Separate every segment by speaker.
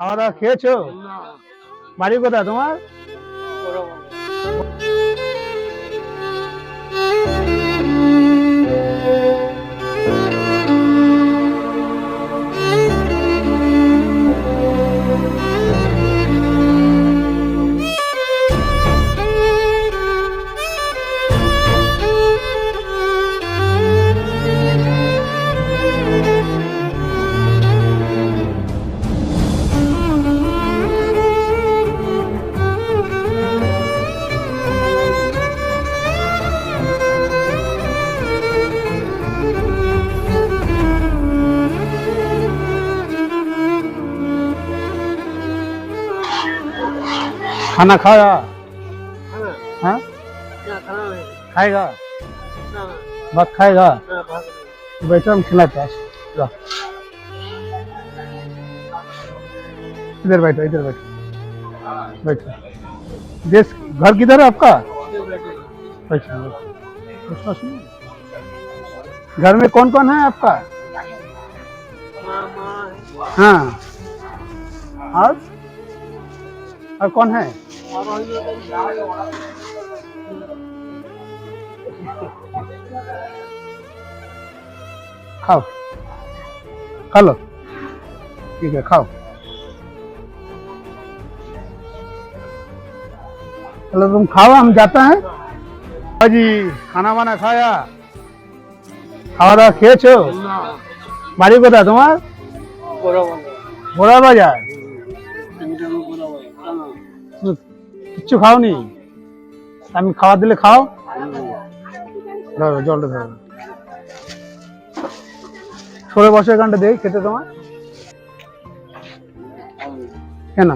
Speaker 1: খাওয়া দাওয়া খেয়েছো? বাড়ি কোথায় তোমার? खाना खाया? हाँ? खाएगा?
Speaker 2: ना
Speaker 1: भात खाएगा?
Speaker 2: ना भाग नहीं
Speaker 1: बैठो हम खिलाते हैं इधर बैठो इधर बैठो। बैठो। देश घर किधर है आपका?
Speaker 2: बैठे।
Speaker 1: बैठो बैठो। घर में कौन कौन है आपका?
Speaker 2: है।
Speaker 1: हाँ। और और कौन है?
Speaker 2: पापा ये
Speaker 1: खाओ खा लो ठीक है खाओ चलो तुम खाओ हम जाते हैं जी খানা বানা খায়া খাওয়া দাওয়া খেয়েছো
Speaker 2: না
Speaker 1: বাড়ি কোথায় তোমার
Speaker 2: বরাবর
Speaker 1: বড়া বাজার কিচ্ছু খাওনি? আমি খাওয়া দিলে খাও। ধরো জলটা ধরো সরে বসে গানটা দেই খেতে তোমার। কেন?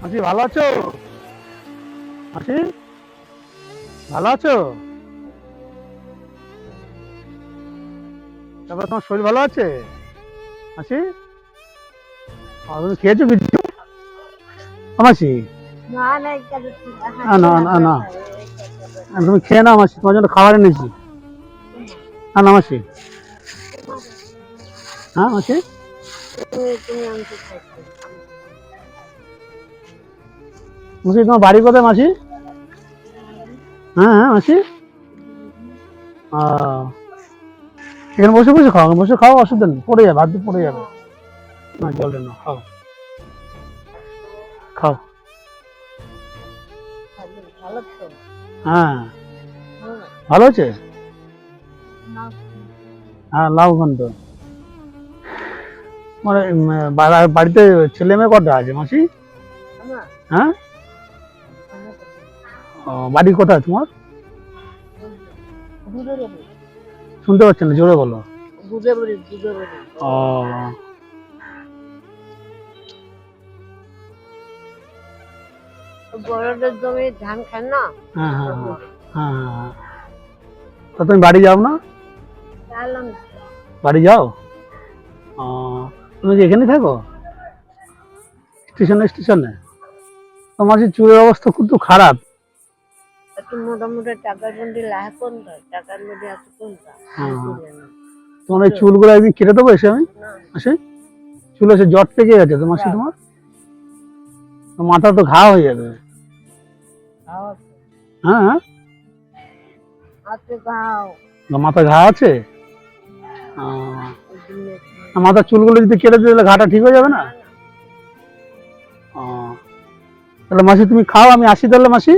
Speaker 1: মাসি ভালো আছো? মাসি ভালো আছো? তারপর তোমার শরীর ভালো আছে? মাসি? তুমি খেয়েছো কিছু? ও মাসি?
Speaker 3: না না
Speaker 1: না, না, না, না। তুমি খেয়ে নাও মাসি তোমার জন্য খাবার এনেছি। না না মাসি। হ্যাঁ মাসি? মাসি, তোমার বাড়ি কোথায় মাসি? হ্যাঁ হ্যাঁ মাসি। এখানে বসে বসে খাও বসে খাও, অসুবিধা নেই, পড়ে যাবে, হাত পড়ে যাবে। না, জল না, খাও। খাও। হ্যাঁ। ভালো আছে? হ্যাঁ লাভবান তো মানে বাড়িতে ছেলে মেয়ে কটা আছে, মাসি? হ্যাঁ? বাড়ি কোথায় তোমার? শুনতে পাচ্ছেন না জোরে বলো। ও। হ্যাঁ হ্যাঁ হ্যাঁ হ্যাঁ হ্যাঁ হ্যাঁ। তা তুমি বাড়ি যাও না? বাড়ি যাও? ও, তুমি কি এখানে থাকো? স্টেশনে স্টেশনে? তোমার যে চুলের অবস্থা কিন্তু খারাপ।
Speaker 3: একটু মোটামুটি টাকার মধ্যে লাহ কোনটা? টাকার মধ্যে আছে কোনটা?
Speaker 1: হ্যাঁ। তোমার এই চুলগুলো একদিন কেটে দেবো এসে আমি? আসে চুল এসে জট পেকে গেছে তোমার সে তোমার? মাথা তো ঘা হয়ে যাবে। হ্যাঁ হ্যাঁ।
Speaker 3: আছে
Speaker 1: মাথা ঘা আছে? মাথার চুলগুলো যদি কেটে দিলে ঘাটা ঠিক হয়ে যাবে না? তাহলে মাসি তুমি খাও আমি আসি তাহলে মাসি?